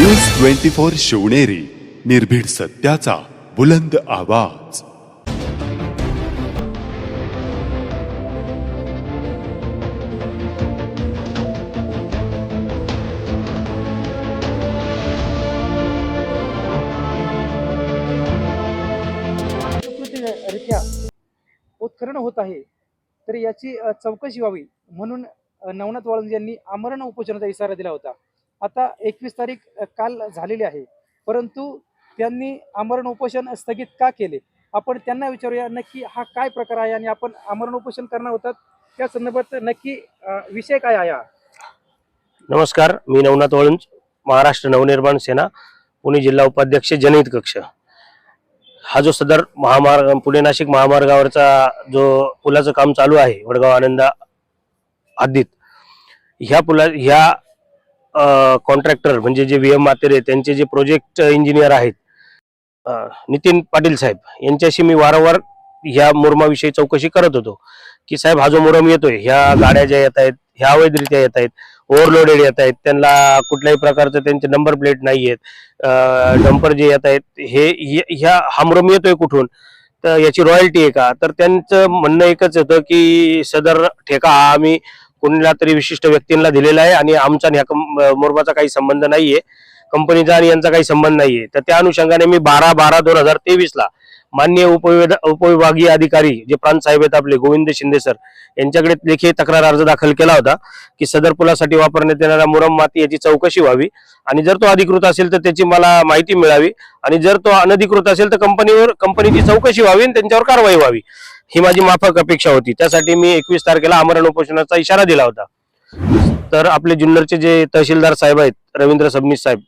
News twenty four Shivneri निर्भीड सत्याचा बुलंद आवाज. उत्खनन होत आहे तर याची चौकशी व्हावी म्हणून नवनाथ वाळुंज यांनी आमरण उपोषणाचा इशारा दिला होता. आता एकवीस तारीख काल झालेली आहे. परंतु त्यांनी आमरण उपोषण स्थगित का केले? आपण त्यांना विचारूया नक्की हा काय प्रकार आहे आणि आपण आमरण उपोषण करणार होतात? त्या संदर्भात नक्की विषय काय आहे? हा नमस्कार मी नवनाथ वळुंज महाराष्ट्र नवनिर्माण सेना पुणे जिल्हा उपाध्यक्ष जनहित कक्ष. हा जो सदर महामार्ग पुणे नाशिक महामार्गावरचा जो पुलाचं काम चालू आहे वडगाव आनंद हद्दीत ह्या पुला ह्या कॉन्ट्रॅक्टर म्हणजे जे व्ही एम मातेरे त्यांचे जे प्रोजेक्ट इंजिनियर आहेत नितीन पाटील साहेब यांच्याशी मी वारंवार ह्या मुरमाविषयी चौकशी करत होतो. की साहेब हा जो मुरम येतोय ह्या गाड्या ज्या येत आहेत ह्या अवैधरित्या येत आहेत ओव्हरलोडेड येत आहेत त्यांना कुठल्याही प्रकारचं त्यांचे नंबर प्लेट नाही आहेत डंपर जे येत आहेत हे ह्या हा मुरम येतोय कुठून? तर याची रॉयल्टी आहे का? तर त्यांचं म्हणणं एकच होतं की सदर ठेका हा आम्ही कुणीला तरी विशिष्ट व्यक्तींना दिलेला आहे आणि आमचा ह्या मोरबाचा काही संबंध नाहीये. कंपनीचा आणि यांचा काही संबंध नाहीये. तर त्या अनुषंगाने मी बारा बारा दोन हजार तेवीस ला मान्य उपविभाग उपविभागीय अधिकारी जे प्रांत साहेब आहेत आपले गोविंद शिंदे सर यांच्याकडे लेखी तक्रार अर्ज दाखल केला होता की सदर पुलासाठी वापरण्यात येणारा मुरम माती याची चौकशी व्हावी आणि जर तो अधिकृत असेल तर त्याची मला माहिती मिळावी आणि जर तो अनधिकृत असेल तर कंपनीवर कंपनीची चौकशी व्हावी आणि त्यांच्यावर कारवाई व्हावी. ही माझी माफक अपेक्षा होती. त्यासाठी मी एकवीस तारखेला आमरण उपोषणाचा इशारा दिला होता. तर आपले जुन्नरचे जे तहसीलदार साहेब आहेत रवींद्र सबनीस साहेब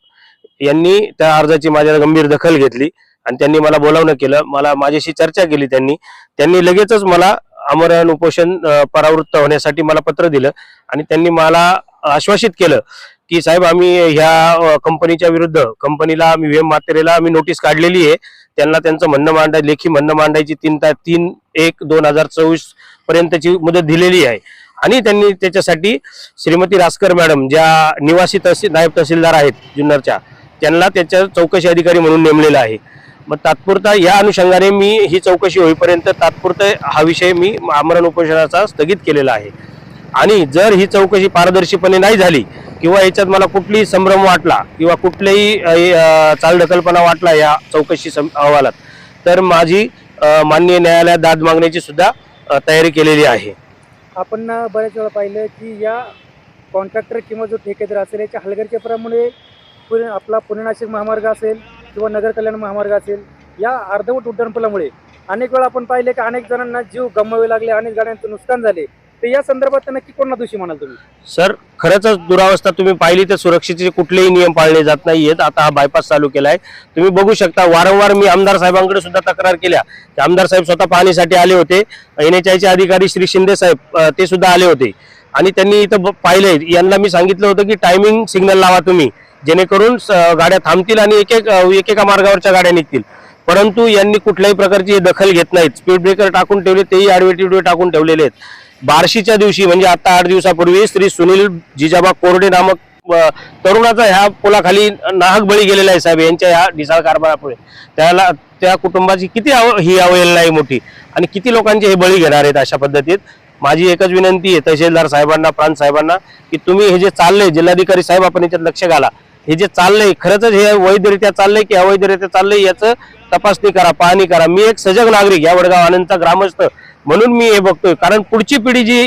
यांनी त्या अर्जाची माझ्या गंभीर दखल घेतली आणि त्यांनी मला बोलावणं केलं. मला माझ्याशी चर्चा केली त्यांनी. त्यांनी लगेचच मला आमरण उपोषण परावृत्त होण्यासाठी मला पत्र दिलं आणि त्यांनी मला आश्वासित केलं की साहेब आम्ही ह्या कंपनीच्या विरुद्ध कंपनीला आम्ही व्हीएम मातेरेला आम्ही नोटीस काढलेली आहे. त्यांना त्यांचं म्हणणं मांडाय लेखी म्हणणं मांडायची तीन ता तीन एक दोन हजार चोवीस पर्यंतची मुदत दिलेली आहे. आणि त्यांनी त्याच्यासाठी श्रीमती रासकर मॅडम ज्या निवासी तहसील नायब तहसीलदार आहेत जुन्नरच्या त्यांना त्याच्या चौकशी अधिकारी म्हणून नेमलेला आहे. मग तात्पुरता या अनुषंगाने मी ही चौकशी होईपर्यंत तात्पुरता हा विषय मी आमरण उपोषणाचा स्थगित केलेला आहे. आणि जर ही चौकशी पारदर्शीपणे नाही झाली किंवा याच्यात मला कुठलीही संभ्रम वाटला किंवा कुठलेही अ, चालढकलपणा वाटला या चौकशी सम- अहवालात तर माझी माननीय न्यायालयात दाद मागण्याची सुद्धा तयारी केलेली आहे. आपण बऱ्याच वेळा पाहिलं की या कॉन्ट्रॅक्टर किंवा जो ठेकेदार असेल याच्या हलगर्जीपणामुळे पुणे आपला पुणे नाशिक महामार्ग असेल किंवा नगर कल्याण महामार्ग असेल या अर्धवट उड्डाणपुलामुळे अनेक वेळा आपण पाहिले की अनेक जणांना जीव गमवावे लागले अनेक गाड्यांचं नुकसान झाले. तर या संदर्भात नक्की कोणा दोषी म्हणाल तुम्ही? सर खरंच दुरावस्था तुम्ही पाहिली तर सुरक्षेचे कुठलेही नियम पाळले जात नाहीयेत. आता हा बायपास चालू केलाय. तुम्ही बघू शकता वारंवार मी आमदार साहेबांकडे सुद्धा तक्रार केल्या. आमदार साहेब स्वतः पाहणीसाठी आले होते. एन एच आयचे अधिकारी श्री शिंदे साहेब ते सुद्धा आले होते. आणि त्यांनी इथं ब- पाहिलंय. यांना मी सांगितलं होतं की टायमिंग सिग्नल लावा तुम्ही. जेणेकरून गाड्या थांबतील आणि एक एक एकेका मार्गावरच्या गाड्या निघतील. परंतु यांनी कुठल्याही प्रकारची दखल घेत नाहीत. स्पीड ब्रेकर टाकून ठेवले तेही आडवे टिडवे टाकून ठेवलेले आहेत. बार्शीच्या दिवशी म्हणजे आता आठ दिवसापूर्वी श्री सुनील जिजाबा कोरडे नामक तरुणाचा ह्या पुलाखाली नाहक बळी गेलेला आहे साहेब यांच्या ह्या ढिसाळ कारभारापुढे. त्याला त्या कुटुंबाची किती आव ही अवहेलना आहे मोठी. आणि किती लोकांचे हे बळी घेणार आहेत अशा पद्धतीत? माझी एकच विनंती आहे तहसीलदार साहेबांना प्रांत साहेबांना की तुम्ही हे जे चाललंय जिल्हाधिकारी साहेब आपण याच्यात लक्ष घाला. हे जे चाललंय खरंच हे वैधरित्या चाललंय की अवैधरित्या चाललंय याचं तपासणी करा पाहणी करा. मी एक सजग नागरिक या वडगाव आनंदचा ग्रामस्थ म्हणून मी हे बघतोय. कारण पुढची पिढी जी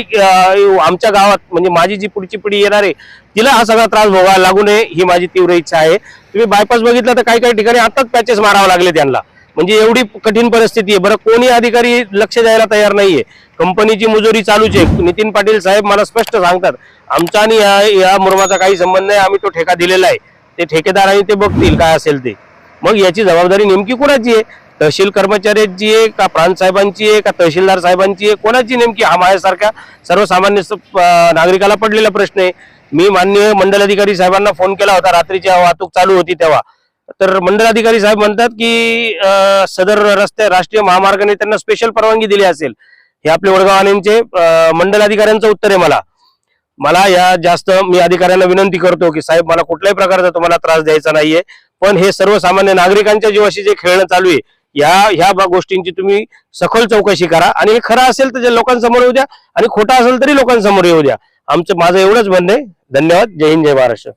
आमच्या गावात म्हणजे माझी जी पुढची पिढी येणार आहे तिला हा सगळा त्रास भोगायला लागू नये ही माझी तीव्र इच्छा आहे. तुम्ही बायपास बघितलं तर काही काही ठिकाणी आताच पॅचेस मारावं लागले त्यांना म्हणजे एवढी कठीण परिस्थिती आहे. बरं कोणी अधिकारी लक्ष द्यायला तयार नाहीये. कंपनीची मुजोरी चालूच आहे. नितीन पाटील साहेब मला स्पष्ट सांगतात आमचा आणि या या मुरमाचा काही संबंध नाही. आम्ही तो ठेका दिलेला आहे. ते ठेकेदारांनी ते बघतील काय असेल ते. मग याची जबाबदारी नेमकी कोणाची आहे? तहसील कर्मचाऱ्यांची आहे का प्रांत साहेबांची आहे का तहसीलदार साहेबांची आहे? कोणाची नेमकी? हा माझ्यासारख्या सर्वसामान्य नागरिकाला पडलेला प्रश्न आहे. मी माननीय मंडल अधिकारी साहेबांना फोन केला होता. रात्रीची वाहतूक चालू होती तेव्हा. तर मंडल अधिकारी साहेब म्हणतात की सदर रस्ते राष्ट्रीय महामार्गाने त्यांना स्पेशल परवानगी दिली असेल. हे आपले वडगावानेंचे मंडल अधिकाऱ्यांचं उत्तर आहे मला. मला या जास्त मी अधिकाऱ्यांना विनंती करतो की साहेब मला कुठल्याही प्रकारचा तुम्हाला त्रास द्यायचा नाहीये. पण हे सर्वसामान्य नागरिकांच्या जीवाशी जे खेळणं चालू आहे या ह्या गोष्टींची तुम्ही सखोल चौकशी करा. आणि हे खरं असेल तर लोकांसमोर येऊ द्या आणि खोटं असेल तरी लोकांसमोर येऊ द्या. आमचं माझं एवढंच म्हणणं आहे. धन्यवाद. जय हिंद जय महाराष्ट्र.